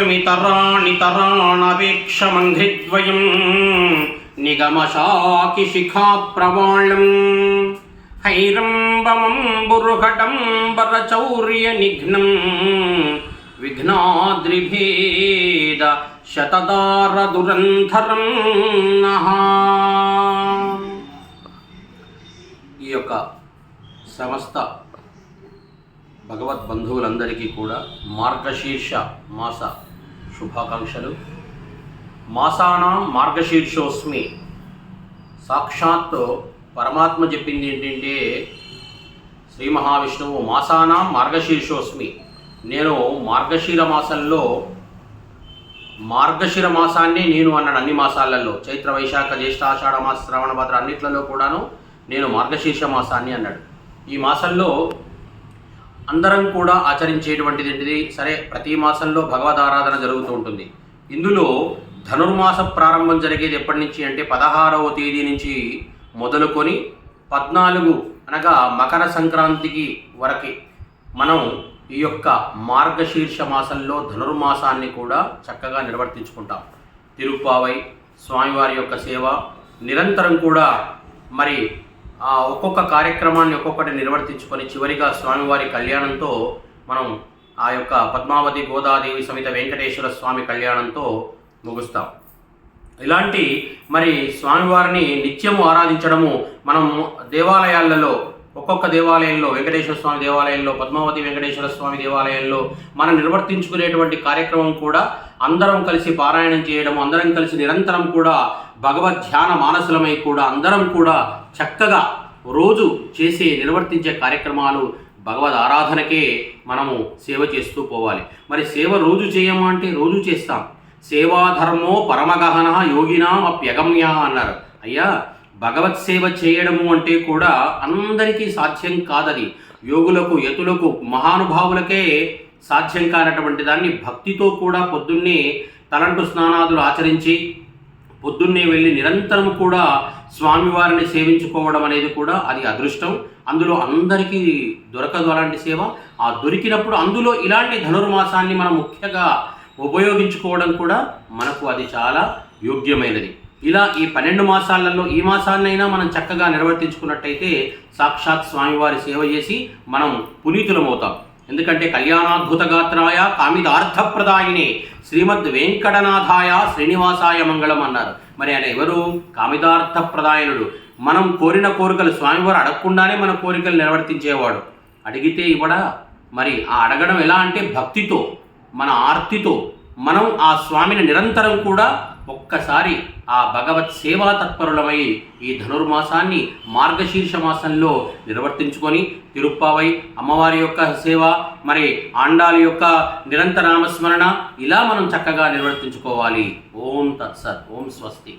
శ్రోతుమితరాణి తరాణవేక్షమంఘ్రిద్వయం. నిగమశాకి శిఖా ప్రవాళం హైరంబమం బురుఘటం వరచౌర్య నిఘ్నం విఘ్నాద్రిభేద శతదార దురంధరం ఈ యొక్క సమస్త భగవత్ బంధువులందరికీ కూడా మార్గశీర్ష మాస శుభాకాంక్షలు. మాసానాం మార్గశీర్షోస్మి. సాక్షాత్ పరమాత్మ చెప్పింది ఏంటంటే శ్రీ మహావిష్ణువు మాసానాం మార్గశీర్షోస్మి. నేను మార్గశీర మాసంలో మార్గశిర మాసాన్ని నేను అన్నాడు అన్ని మాసాలలో. చైత్ర వైశాఖ జ్యేష్ఠ ఆషాఢ మాస శ్రవణ భద్ర అన్నిట్లలో కూడాను నేను మార్గశీర్ష మాసాన్ని అన్నాడు. ఈ మాసంలో అందరం కూడా ఆచరించేటువంటిది ఏంటిది సరే ప్రతి మాసంలో భగవద్ ఆరాధన జరుగుతూ ఉంటుంది. ఇందులో ధనుర్మాస ప్రారంభం జరిగేది ఎప్పటి నుంచి అంటే పదహారవ తేదీ నుంచి మొదలుకొని పద్నాలుగు అనగా మకర సంక్రాంతికి వరకు మనం ఈ యొక్క మార్గశీర్ష మాసంలో ధనుర్మాసాన్ని కూడా చక్కగా నిర్వర్తించుకుంటాం. తిరుప్పావై స్వామివారి యొక్క సేవ నిరంతరం కూడా మరి ఒక్కొక్క కార్యక్రమాన్ని ఒక్కొక్కటి నిర్వర్తించుకొని చివరిగా స్వామివారి కళ్యాణంతో మనం ఆ యొక్క పద్మావతి గోదాదేవి సమిత వెంకటేశ్వర స్వామి కళ్యాణంతో ముగుస్తాం. ఇలాంటి మరి స్వామివారిని నిత్యము ఆరాధించడము మనం దేవాలయాలలో ఒక్కొక్క దేవాలయంలో వెంకటేశ్వర స్వామి దేవాలయంలో పద్మావతి వెంకటేశ్వర స్వామి దేవాలయంలో మనం నిర్వర్తించుకునేటువంటి కార్యక్రమం కూడా అందరం కలిసి పారాయణం చేయడం అందరం కలిసి నిరంతరం కూడా భగవద్ ధ్యాన మానసులమై కూడా అందరం కూడా చక్కగా రోజు చేసే నిర్వర్తించే కార్యక్రమాలు భగవద్ ఆరాధనకే మనము సేవ చేస్తూ పోవాలి. మరి సేవ రోజు చేయమా అంటే రోజు చేస్తాం. సేవాధర్మో పరమగహన యోగినాం అప్యగమ్య అన్నారు. అయ్యా భగవత్ సేవ చేయడము అంటే కూడా అందరికీ సాధ్యం కాదది. యోగులకు యతులకు మహానుభావులకే సాధ్యం కానటువంటి దాన్ని భక్తితో కూడా పొద్దున్నే తలంటు స్నానాదులు ఆచరించి పొద్దున్నే వెళ్ళి నిరంతరం కూడా స్వామివారిని సేవించుకోవడం అనేది కూడా అది అదృష్టం. అందులో అందరికీ దొరకదు అలాంటి సేవ. ఆ దొరికినప్పుడు అందులో ఇలాంటి ధనుర్మాసాన్ని మనం ముఖ్యంగా ఉపయోగించుకోవడం కూడా మనకు అది చాలా యోగ్యమైనది. ఇలా ఈ పన్నెండు మాసాలలో ఈ మాసాన్నైనా మనం చక్కగా నిర్వర్తించుకున్నట్టయితే సాక్షాత్ స్వామివారి సేవ చేసి మనం పునీతులమవుతాం. ఎందుకంటే కళ్యాణాద్భుత గాత్రాయ కామిదార్థప్రదాయిని శ్రీమద్ వెంకటనాథాయ శ్రీనివాసాయ మంగళం అన్నారు. మరి ఆయన ఎవరు? కామిదార్థప్రదాయనుడు. మనం కోరిన కోరికలు స్వామివారు అడగకుండానే మన కోరికలు నిర్వర్తించేవాడు. అడిగితే ఇవ్వడా? మరి ఆ అడగడం ఎలా అంటే భక్తితో మన ఆర్తితో మనం ఆ స్వామిని నిరంతరం కూడా ఒక్కసారి ఆ భగవత్ సేవా తత్పరులమై ఈ ధనుర్మాసాన్ని మార్గశీర్ష మాసంలో నిర్వర్తించుకొని తిరుప్పావై అమ్మవారి యొక్క సేవ మరి ఆండాలి యొక్క నిరంతర నామస్మరణ ఇలా మనం చక్కగా నిర్వర్తించుకోవాలి. ఓం తత్సత్ ఓం స్వస్తి.